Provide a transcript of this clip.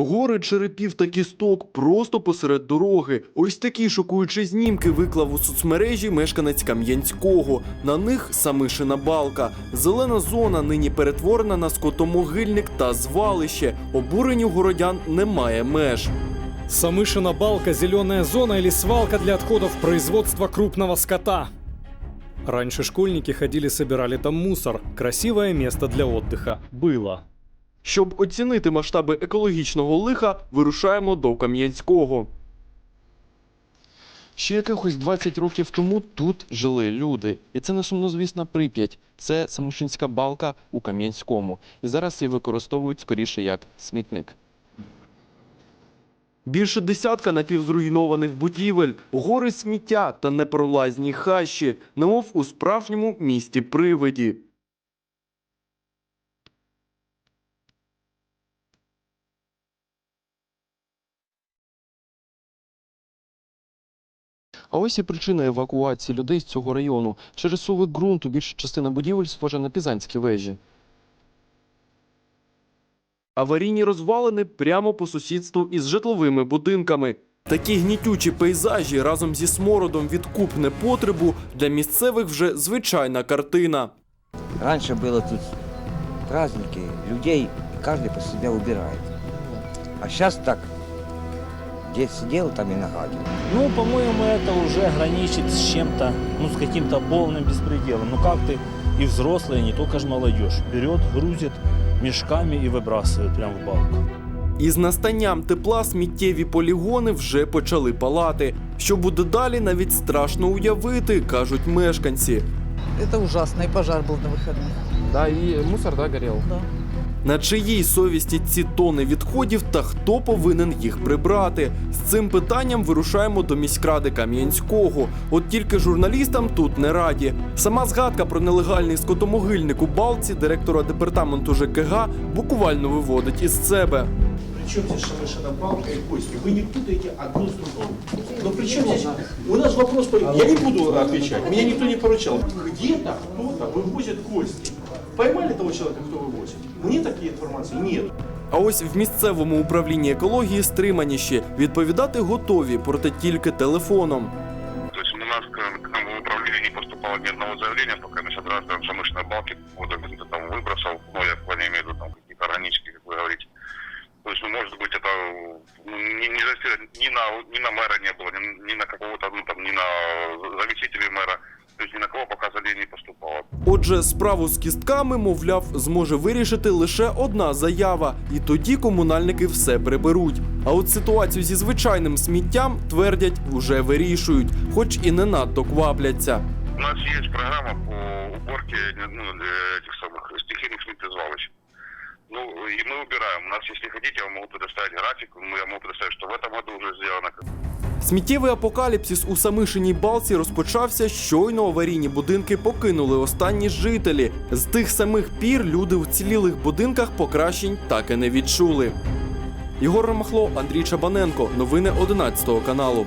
Гори черепів та кісток просто посеред дороги. Ось такі шокуючі знімки виклав у соцмережі мешканець Кам'янського. На них самишина балка. Зелена зона нині перетворена на скотомогильник та звалище. Обуренню городян немає меж. Самышина балка, зеленая зона или свалка для отходов производства крупного скота. Раньше школьники ходили, собирали там мусор. Красивое место для отдыха. Было. Щоб оцінити масштаби екологічного лиха, вирушаємо до Кам'янського. Ще якихось 20 років тому тут жили люди. І це не сумнозвісна Прип'ять. Це Самошинська балка у Кам'янському. І зараз її використовують скоріше як смітник. Більше десятка напівзруйнованих будівель, гори сміття та непролазні хащі, немов у справжньому місті привиді. А ось і причина евакуації людей з цього району. Через суви ґрунту більша частина будівель схожа на пізанські вежі. Аварійні розвалини прямо по сусідству із житловими будинками. Такі гнітючі пейзажі разом зі смородом від куб непотребу для місцевих вже звичайна картина. Раньше было тут праздники, людей, и каждый по себе убирает. А сейчас так, где сидел, там и нагадил. Ну, по-моему, это уже граничит с чем-то, ну, с каким-то полным беспределом. Ну, как ты и взрослые, не только же молодежь, берет, грузит мешками и выбрасывает прямо в балку. Із настанням тепла сміттєві полігони вже почали палати. Що буде далі, навіть страшно уявити, кажуть мешканці. Это ужасно, и пожар был на выходных. Да, и мусор, да, горел. Да. На чиїй совісті ці тони відходів та хто повинен їх прибрати? З цим питанням вирушаємо до міськради Кам'янського. От тільки журналістам тут не раді. Сама згадка про нелегальний скотомогильник у балці директора департаменту ЖКГ буквально виводить із себе. Причем здесь Шамышина палка и кости? Вы не путаете одно с другим. Но причем здесь... У нас вопрос... по- Я не буду отвечать. Меня никто не поручал. Где-то кто-то вывозит кости. Поймали того человека, кто вывозит? Мне такой информации нет. А ось в місцевому управлінні екології стриманіші відповідати готові, проте тільки телефоном. То есть у нас к, к нам в управление не поступало ни одного заявления, пока мы собирались там шамышные балки, куда кто-то там выбросил, ну, я в плане имею в виду там какие-то органические, как вы говорите. То есть, ну, может быть, это ну, не, не засилие ни на, ни на мэра не было, ни, ни на какого-то, ну, там, ни на заместителей мэра, то есть ни на кого пока заявление не поступало. Отже, справу з кістками, мовляв, зможе вирішити лише одна заява, і тоді комунальники все приберуть. А от ситуацію зі звичайним сміттям твердять, вже вирішують, хоч і не надто квапляться. У нас есть программа по уборке ну, э, этих самых стихийных сметтезвалищ. Ну, и мы убираем. У нас, если хотите, я вам могу предоставить график, мы- я могу предоставить, что в этом году уже сделано. Сміттєвий апокаліпсис у Самишиній балці розпочався щойно аварійні будинки покинули останні жителі. З тих самих пір люди в цілілих будинках покращень так і не відчули. Ігор Ромахло, Андрій Чабаненко. Новини 11 каналу.